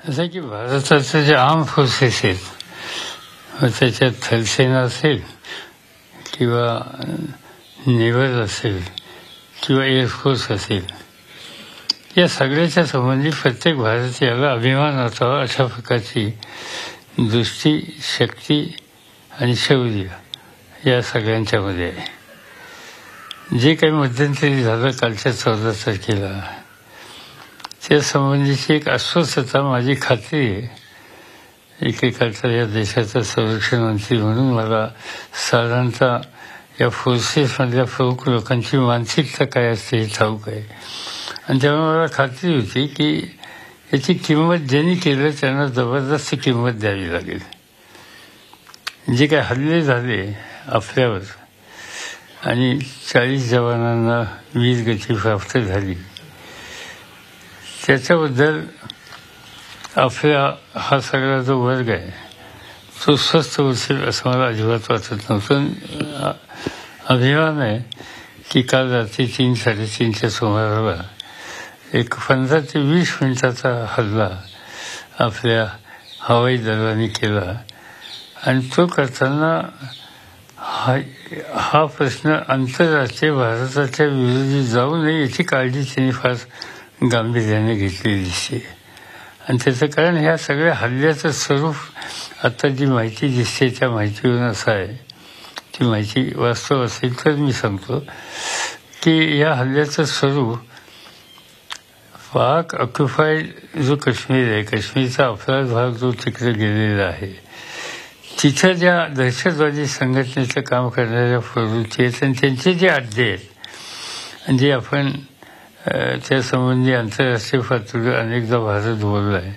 असं की भारताचं जे आर्म फोर्सेस आहेत त्याच्यात थलसेना असेल किंवा नेव्हल असेल किंवा एअरफोर्स असेल. या सगळ्याच्या संबंधी प्रत्येक भारतीयाला अभिमान असावा अशा प्रकारची दृष्टी शक्ती आणि शौर्य या सगळ्यांच्यामध्ये आहे. जे काही मध्यंतरी झालं कालच्या चौदा तारखेला त्यासंबंधीची एक अस्वस्थता माझी खात्री आहे. एकेकाचा या देशाचा संरक्षण मंत्री म्हणून मला साधारणतः या फोर्सेसमधल्या प्रमुख लोकांची मानसिकता काय असते हे ठाऊक आहे. आणि त्यामुळे मला खात्री होती की याची किंमत ज्यांनी केलं त्यांना जबरदस्त किंमत द्यावी लागेल. जे काही हल्ले झाले आपल्यावर आणि चाळीस जवानांना वीज गती प्राप्त झाली त्याच्याबद्दल आपल्या हा सगळा जो वर्ग आहे तो स्वस्थ उचल असं मला अजिबात वाटत नव्हतं. अभिमान आहे की काल रात्री तीन साडेतीनच्या सुमाराला एक पंधरा ते वीस मिनिटाचा हल्ला आपल्या हवाई दलाने केला. आणि तो करताना हा हा प्रश्न आंतरराष्ट्रीय भारताच्या विरोधी जाऊ नये याची काळजी त्यांनी फार गांभीर्याने घेतलेली दिसते. आणि त्याचं कारण ह्या सगळ्या हल्ल्याचं स्वरूप आता जी माहिती दिसते त्या माहितीवरून असं आहे. ती माहिती वास्तव असेल तर मी सांगतो की या हल्ल्याचं स्वरूप पाक ऑक्युफाईड जो काश्मीर आहे काश्मीरचा आपला भाग जो तिकडे गेलेला आहे तिथं ज्या दहशतवादी संघटनेचं काम करणाऱ्या प्रवृत्ती आहेत आणि त्यांचे जे अड्डे आहेत जे आपण त्यासंबंधी आंतरराष्ट्रीय पातळीवर अनेकदा भारत बोलला आहे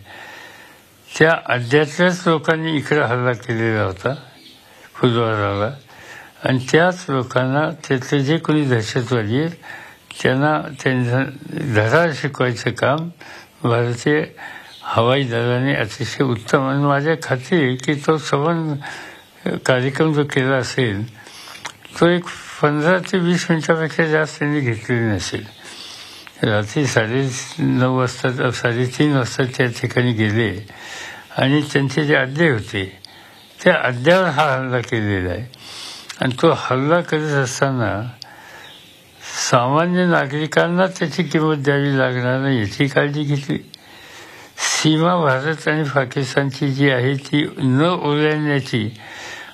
त्या अड्ड्यातल्याच लोकांनी इकडे हल्ला केलेला होता फुलवाराला आणि त्याच लोकांना त्यातले जे कोणी दहशतवादी आहेत त्यांना त्यांना धडा शिकवायचं काम भारतीय हवाई दलाने अतिशय उत्तम आणि माझ्या खात्री की तो सवन कार्यक्रम जो केला असेल तो एक पंधरा ते वीस मिनिटापेक्षा जास्त त्यांनी घेतलेली नसेल. रात्री साडे नऊ वाजता साडेतीन वाजता त्या ठिकाणी गेले. आणि त्यांचे जे अड्डे होते त्या अड्ड्यावर हा हल्ला केलेला आहे. आणि तो हल्ला करत असताना सामान्य नागरिकांना त्याची किंमत द्यावी लागणार नाही याची काळजी घेतली. सीमा भारत आणि पाकिस्तानची जी आहे ती न ओलांडण्याची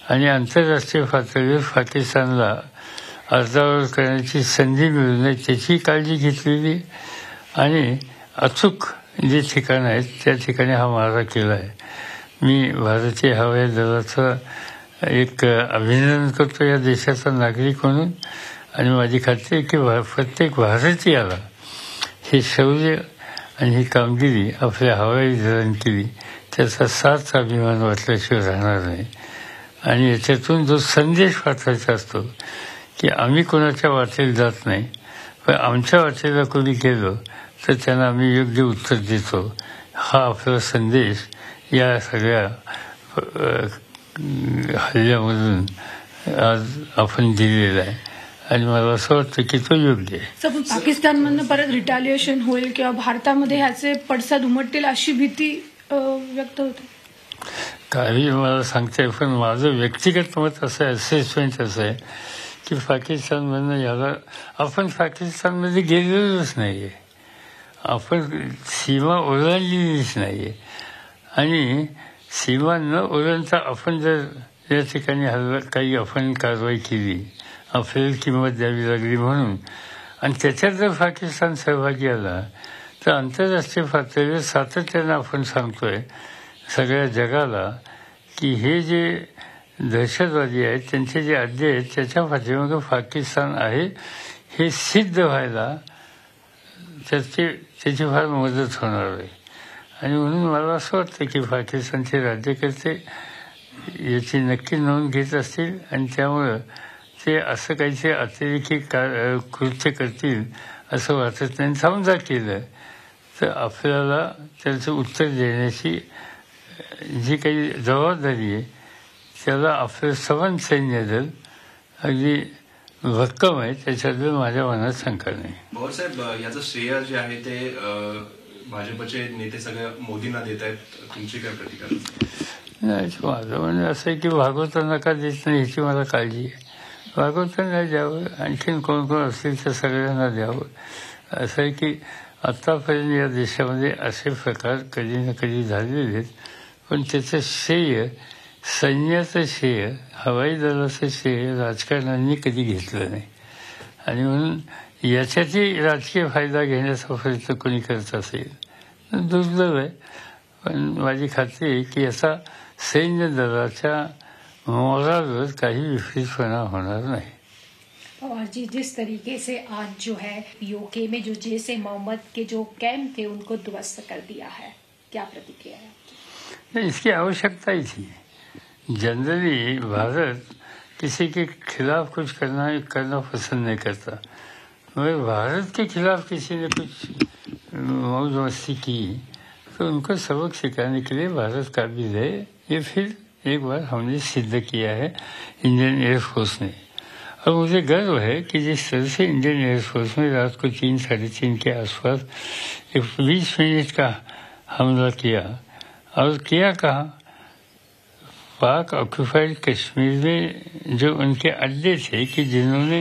आणि आंतरराष्ट्रीय पातळीवर पाकिस्तानला अर्जावर करण्याची संधी मिळू त्याची काळजी घेतलेली आणि अचूक जे ठिकाण आहेत त्या ठिकाणी हा मारा केला आहे. मी भारतीय हवाई दलाचं एक अभिनंदन करतो या देशाचा नागरिक म्हणून. आणि माझी खात्री आहे की प्रत्येक भारतीयाला हे शौर्य आणि ही कामगिरी आपल्या हवाई दलाने केली त्याचा साथ अभिमान वाटल्याशिवाय राहणार नाही. आणि याच्यातून जो संदेश पाठवायचा असतो की आम्ही कोणाच्या वाटेला जात नाही. पण आमच्या वाटेला कोणी गेलो तर त्यांना आम्ही योग्य उत्तर देतो. हा आपला संदेश या सगळ्या हल्ल्यामधून आज आपण दिलेला आहे. आणि मला असं वाटतं की तो योग्य आहे. पाकिस्तानमधनं परत रिटॅलिएशन होईल किंवा भारतामध्ये ह्याचे पडसाद उमटतील अशी भीती व्यक्त होते. काही मला सांगते पण माझं व्यक्तिगत मत असं आहे असेसमेंट असं आहे की पाकिस्तानमधनं याला आपण पाकिस्तानमध्ये गेलेलोच नाही आहे आपण सीमा ओलांडलेलीच नाही आहे आणि सीमा न ओलांडता आपण जर या ठिकाणी हल्ला काही आपण कारवाई केली आपल्याला किंमत द्यावी लागली म्हणून आणि त्याच्यात जर पाकिस्तान सहभागी आला तर आंतरराष्ट्रीय पातळीवर सातत्यानं आपण सांगतोय सगळ्या जगाला की हे जे दहशतवादी आहेत. त्यांचे जे अड्डे आहेत त्याच्या पाठीमागे पाकिस्तान आहे. हे सिद्ध व्हायला त्याची त्याची फार मदत होणार आहे. आणि म्हणून मला असं वाटतं की पाकिस्तानचे राज्यकर्ते याची नक्की नोंद घेत असतील आणि त्यामुळं ते असं काहीसे अतिरेकी कृत्य करतील असं वाटत नाही. समजा केलं तर आपल्याला त्याचं उत्तर देण्याची जी काही जबाबदारी आहे त्याला आपलं सवन सैन्य दल अगदी भक्कम आहे त्याच्याबद्दल माझ्या मनात शंका नाही. भाऊसाहेब याचं श्रेय जे आहे ते भाजपचे नेते सगळ्या मोदींना देत आहेत. तुमची काय प्रतिक्रिया? नाही माझं म्हणणं असं आहे की भागवतांना का देत नाही ह्याची मला काळजी आहे. भागवतांना द्यावं आणखीन कोण कोण असतील तर सगळ्यांना द्यावं. असं आहे की आत्तापर्यंत या देशामध्ये असे प्रकार कधी ना कधी झालेले आहेत पण त्याचं श्रेय सैन्याचं श्रेय हवाई दलाचं श्रेय राजकारण्यांनी कधी घेतलं नाही. आणि म्हणून याच्यातही राजकीय फायदा घेण्याचा प्रयत्न कोणी करत असेल दुर्दैव आहे. पण माझी खात्री आहे की याचा सैन्य दलाच्या मोरावर काही विपरीतपणा होणार नाही. और जी जिस तरीके से आज जो है पीओके में जो जैसे मोहम्मद के जो कैंप थे उनको ध्वस्त कर दिया है। क्या प्रतिक्रिया है इसकी आवश्यकता ही थी। जनरली भारत किसी के खिलाफ कुछ करना करना पसंद नहीं करता। मगर भारत के खिलाफ किसी ने कुछ, मौज मस्ती की तो उनको सबक सिखाने के लिए भारत काबिल है। ये फिर एक बार हमने सिद्ध किया है इंडियन एयरफोर्स ने। और मुझे गर्व है कि जिस तरह से इंडियन एयरफोर्स में रात को तीन, साढ़े तीन के आसपास एक बीस मिनट का हमला किया। और किया कहा? पाक ऑक्यूपाइड कश्मीर में जो उनके अड्डे थे कि जिन्होंने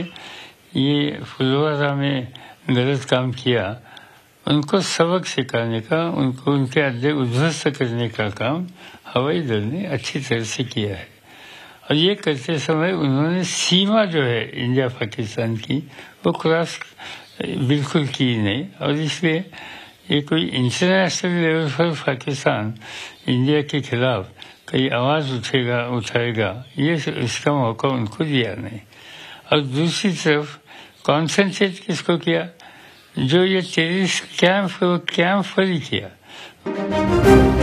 ये फुलवारा में गलत काम किया, उनको सबक सिखाने का, उनको उनके अड्डे उध्वस्त करने का काम हवाई दल ने अच्छी तरह से किया है। और ये करते समय उन्होंने सीमा जो है इंडिया पाकिस्तान की, वो क्रॉस बिल्कुल की नहीं। और इसलिए ये कोई इंटरनेशनल लेवल पर पाकिस्तान इंडिया के खिलाफ कहीं आवाज उठेगा उठाएगा ये इसका मौका उनको दिया नहीं और दूसरी तरफ कॉन्सेंट्रेट किसको किया जो ये टेरिस कैंप वो कैंप पर ही किया